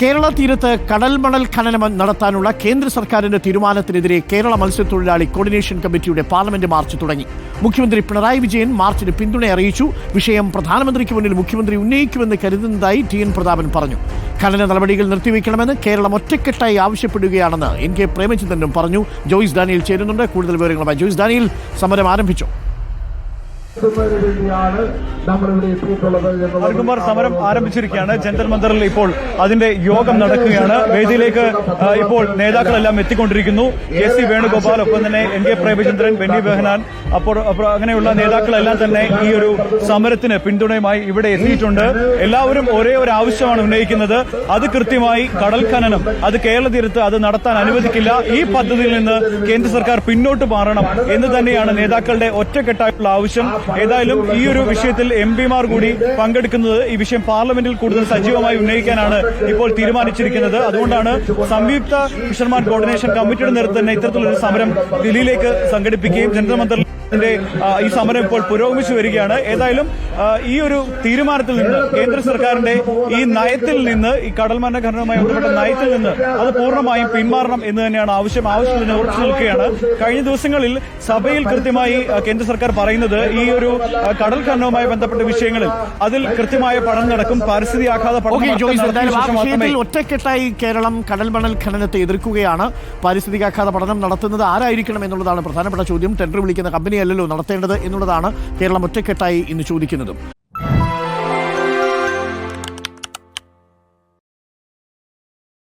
കേരള തീരത്ത് കടൽ മണൽ ഖനനം നടത്താനുള്ള കേന്ദ്ര സർക്കാരിന്റെ തീരുമാനത്തിനെതിരെ കേരള മത്സ്യത്തൊഴിലാളി കോർഡിനേഷൻ കമ്മിറ്റിയുടെ പാർലമെന്റ് മാർച്ച് തുടങ്ങി. മുഖ്യമന്ത്രി പിണറായി വിജയൻ മാർച്ചിന് പിന്തുണ അറിയിച്ചു. വിഷയം പ്രധാനമന്ത്രിക്ക് മുന്നിൽ മുഖ്യമന്ത്രി ഉന്നയിക്കുമെന്ന് കരുതുന്നതായി ടി എൻ പ്രതാപൻ പറഞ്ഞു. ഖനന നടപടികൾ നിർത്തിവെക്കണമെന്ന് കേരളം ഒറ്റക്കെട്ടായി ആവശ്യപ്പെടുകയാണെന്ന് എൻ കെ പ്രേമചന്ദ്രനും പറഞ്ഞു. ജോയിസ് ഡാനിയൽ ചേരുന്നുണ്ട്. കൂടുതൽ വിവരങ്ങളുമായി ജോയിസ് ഡാനിയൽ. സമരം ആരംഭിച്ചു? അരുൺകുമാർ സമരം ആരംഭിച്ചിരിക്കുകയാണ്. ജന്തർ മന്ദറിൽ ഇപ്പോൾ അതിന്റെ യോഗം നടക്കുകയാണ്. വേദിയിലേക്ക് ഇപ്പോൾ നേതാക്കളെല്ലാം എത്തിക്കൊണ്ടിരിക്കുന്നു. കെ സി വേണുഗോപാൽ ഒപ്പം തന്നെ എൻ കെ പ്രേമചന്ദ്രൻ ബെന്നി ബെഹനാൻ അപ്പോൾ അങ്ങനെയുള്ള നേതാക്കളെല്ലാം തന്നെ ഈ ഒരു സമരത്തിന് പിന്തുണയുമായി ഇവിടെ എത്തിയിട്ടുണ്ട്. എല്ലാവരും ഒരേ ഒരു ആവശ്യമാണ് ഉന്നയിക്കുന്നത്. അത് കൃത്യമായി കടൽ ഖനനം അത് കേരള തീരത്ത് അത് നടത്താൻ അനുവദിക്കില്ല. ഈ പദ്ധതിയിൽ നിന്ന് കേന്ദ്ര സർക്കാർ പിന്നോട്ട് മാറണം എന്ന് തന്നെയാണ് നേതാക്കളുടെ ഒറ്റക്കെട്ടായിട്ടുള്ള ആവശ്യം. ഏതായാലും ഈ ഒരു വിഷയത്തിൽ എം പിമാർ കൂടി പങ്കെടുക്കുന്നത് ഈ വിഷയം പാർലമെന്റിൽ കൂടുതൽ സജീവമായി ഉന്നയിക്കാനാണ് ഇപ്പോൾ തീരുമാനിച്ചിരിക്കുന്നത്. അതുകൊണ്ടാണ് സംയുക്ത ഫിഷർമാൻ കോർഡിനേഷൻ കമ്മിറ്റിയുടെ നേതൃത്വം തന്നെ ഇത്തരത്തിലൊരു സമരം ദില്ലിയിലേക്ക് സംഘടിപ്പിക്കുകയും ജനറൽ മന്ത്രി ന്റെ, ആ, ഈ സമരം ഇപ്പോൾ പുരോഗമിച്ചു വരികയാണ്. ഏതായാലും ഈ ഒരു തീരുമാനത്തിൽ നിന്ന് കേന്ദ്ര സർക്കാരിന്റെ ഈ നയത്തിൽ നിന്ന് ഈ കടൽ മരണ ഘടനയുമായി ബന്ധപ്പെട്ട നയത്തിൽ നിന്ന് അത് പൂർണമായും പിന്മാറണം എന്ന് തന്നെയാണ് ആവശ്യം. ആവശ്യം തന്നെ ഉറച്ചു നിൽക്കുകയാണ്. കഴിഞ്ഞ ദിവസങ്ങളിൽ സഭയിൽ കൃത്യമായി കേന്ദ്ര സർക്കാർ പറയുന്നത് ഈ ഒരു കടൽ ഖനനവുമായി ബന്ധപ്പെട്ട വിഷയങ്ങളിൽ അതിൽ കൃത്യമായ പഠനം നടക്കും. പരിസ്ഥിതി ആഘാത പഠനം ഒറ്റക്കെട്ടായി കേരളം കടൽ മണൽ ഖനനത്തെ എതിർക്കുകയാണ്. പാരിസ്ഥിതികാഘാത പഠനം നടത്തുന്നത് ആരായിരിക്കണം എന്നുള്ളതാണ് പ്രധാനപ്പെട്ട ചോദ്യം. ടെൻഡർ വിളിക്കുന്ന കമ്പനിയല്ലല്ലോ നടത്തേണ്ടത് എന്നുള്ളതാണ് കേരളം ഒറ്റക്കെട്ടായി ഇന്ന് ചോദിക്കുന്നതും.